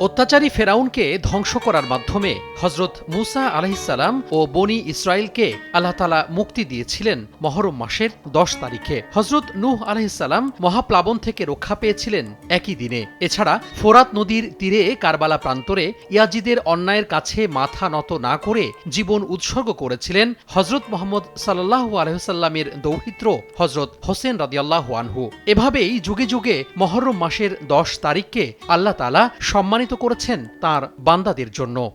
অত্যাচারী ফেরাউনকে ধ্বংস করার মাধ্যমে হজরত মুসা আলহিসাল্লাম ও বনি ইসরায়েলকে আল্লাহ তালা মুক্তি দিয়েছিলেন মহরম মাসের দশ তারিখে। হজরত নূহ আলহিসাল্লাম মহাপ্লাবন থেকে রক্ষা পেয়েছিলেন একই দিনে। এছাড়া ফোরাত নদীর তীরে কারবালা প্রান্তরে ইয়াজিদের অন্যায়ের কাছে মাথা নত না করে জীবন উৎসর্গ করেছিলেন হজরত মোহাম্মদ সাল্লাহ আলহিসাল্লামের দৌহিত্র হজরত হোসেন রাদিয়াল্লাহু আনহু। এভাবেই যুগে যুগে মহরম মাসের দশ তারিখকে আল্লাহ তালা সম্মানিত করেছেন তার বান্দাদের জন্য।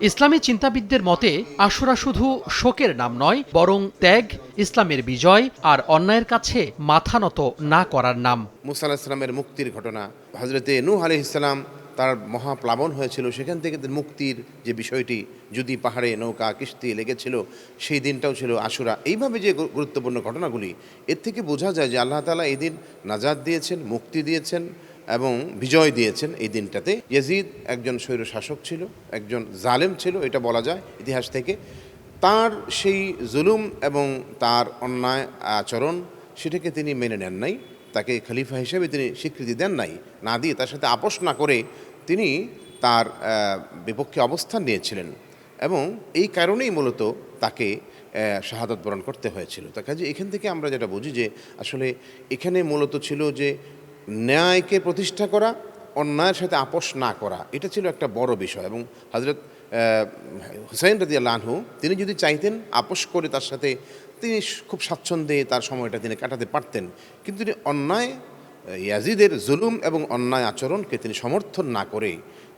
ইসলামী চিন্তাবিদদের মতে, আশুরা শুধু শোকের নাম নয়, বরং ত্যাগ, ইসলামের বিজয় আর অন্যায়ের কাছে মাথা নত না করার নাম। মুসা আলাহিসাল্লামের মুক্তির ঘটনা হজরতে নূহ আলি ইসলাম তার মহাপ্লাবন হয়েছিল, সেখান থেকে মুক্তির যে বিষয়টি, যদি পাহাড়ে নৌকা, কিস্তি লেগেছিল, সেই দিনটাও ছিল আশুরা। এইভাবে যে গুরুত্বপূর্ণ ঘটনাগুলি, এর থেকে বোঝা যায় যে আল্লাহ তালা এই দিন নাজাদ দিয়েছেন, মুক্তি দিয়েছেন এবং বিজয় দিয়েছেন এই দিনটাতে। ইয়াজিদ একজন স্বৈর শাসক ছিল, একজন জালেম ছিল, এটা বলা যায় ইতিহাস থেকে। তার সেই জুলুম এবং তার অন্যায় আচরণ সেটাকে তিনি মেনে নেন নাই, তাকে খলিফা হিসেবে তিনি স্বীকৃতি দেন নাই, না দিয়ে তার সাথে আপোষ না করে তিনি তার বিপক্ষে অবস্থান নিয়েছিলেন এবং এই কারণেই মূলত তাকে শাহাদত বরণ করতে হয়েছিল। তার কাজে এখান থেকে আমরা যেটা বুঝি যে আসলে এখানে মূলত ছিল যে ন্যায়কে প্রতিষ্ঠা করা, অন্যায়ের সাথে আপোষ না করা, এটা ছিল একটা বড় বিষয় এবং হজরত হুসাইন রাজিয়া লানহু তিনি যদি চাইতেন আপোষ করে তার সাথে, তিনি খুব স্বাচ্ছন্দ্যে তার সময়টা তিনি কাটাতে পারতেন। কিন্তু তিনি অন্যায়, ইয়াজিদের জুলুম এবং অন্যায় আচরণকে তিনি সমর্থন না করে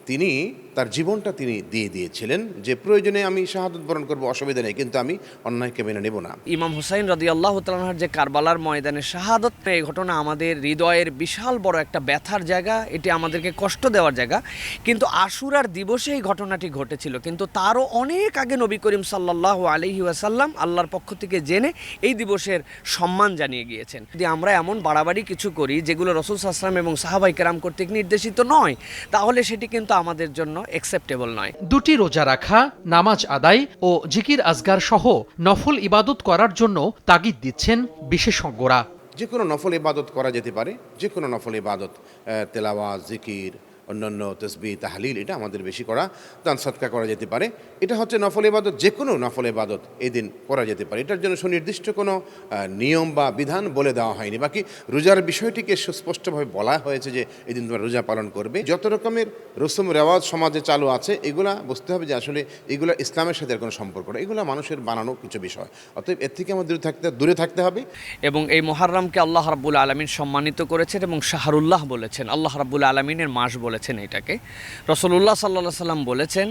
তিনি, তার জীবনটা তিনি দিয়ে দিয়েছিলেন যে প্রয়োজনে আমি শাহাদত বরণ করব, অসুবিধা নেই, কিন্তু আমি অন্যায়কে মেনে নেব না। ইমাম হুসাইন রাজি আল্লাহ তালাহার যে কারবালার ময়দানে শাহাদত এই ঘটনা আমাদের হৃদয়ের বিশাল বড় একটা ব্যথার জায়গা, এটি আমাদেরকে কষ্ট দেওয়ার জায়গা। কিন্তু আশুরার দিবসে এই ঘটনাটি ঘটেছিল, কিন্তু তারও অনেক আগে নবী করিম সাল্লাহ আলহি ওয়াসাল্লাম আল্লাহর পক্ষ থেকে জেনে এই দিবসের সম্মান জানিয়ে গিয়েছেন। যদি আমরা এমন বাড়াবাড়ি কিছু করি, যেগুলো রসুল সাল্লাম এবং সাহাবাই কেরাম কর্তৃক নির্দেশিত নয়, তাহলে সেটি কিন্তু আমাদের জন্য অ্যাকসেপ্টেবল নয়। দুটি রোজা রাখা নামাজ আদায় ও জিকির আজগার সহ নফল ইবাদত করার জন্য তাগিদ দিচ্ছেন বিশেষজ্ঞরা। যে কোনো নফল ইবাদত করা যেতে পারে যে কোনো নফল ইবাদত আহ, তেলাওয়াত জিকির অন্যান্য তসবি তাহলিল, এটা আমাদের বেশি করা দান সৎকা করা যেতে পারে। এটা হচ্ছে নফল ইবাদত যে কোনো নফল ইবাদত এই দিন করা যেতে পারে। এটার জন্য সুনির্দিষ্ট কোনো নিয়ম বা বিধান বলে দেওয়া হয়নি। বাকি রোজার বিষয়টিকে সুস্পষ্টভাবে বলা হয়েছে যে এই দিন তোমরা রোজা পালন করবে। যত রকমের রসম, রেওয়াজ সমাজে চালু আছে, এগুলা বুঝতে হবে যে আসলে এগুলো ইসলামের সাথে কোনো সম্পর্ক নেই। এগুলা মানুষের বানানো কিছু বিষয়। অতএব এর থেকে আমাদের দূরে থাকতে দূরে থাকতে হবে। এবং এই মহারমকে আল্লাহ রাব্বুল আলমিন সম্মানিত করেছেন এবং শাহরুল্লাহ বলেছেন। আল্লাহ রাব্বুল আলমিনের মাস বলেছেন এটাকে। রসুল্লাহ সাল্লাহ সাল্লাম বলেছেন,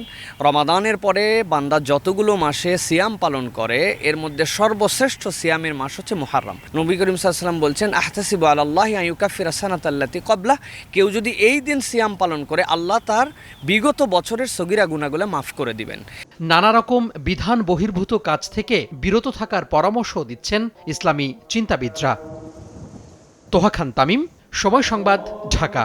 রমাদানের পরে বান্দা যতগুলো মাসে সিয়াম পালন করে, এর মধ্যে সর্বশ্রেষ্ঠ সিয়ামের মাস হচ্ছে মুহাররম। নবী করিম সাল্লাম বলছেন, আহতাসিব আল্লাহ আয়ুকাফির আসানাত আল্লাতি কবলা কেউ যদি এই দিন সিয়াম পালন করে, আল্লাহ তার বিগত বছরের সগিরা গুণাগুলো মাফ করে দিবেন। নানা রকম বিধান বহির্ভূত কাজ থেকে বিরত থাকার পরামর্শ দিচ্ছেন ইসলামী চিন্তাবিদরা। তোহা খান তামিম, সময় সংবাদ, ঢাকা।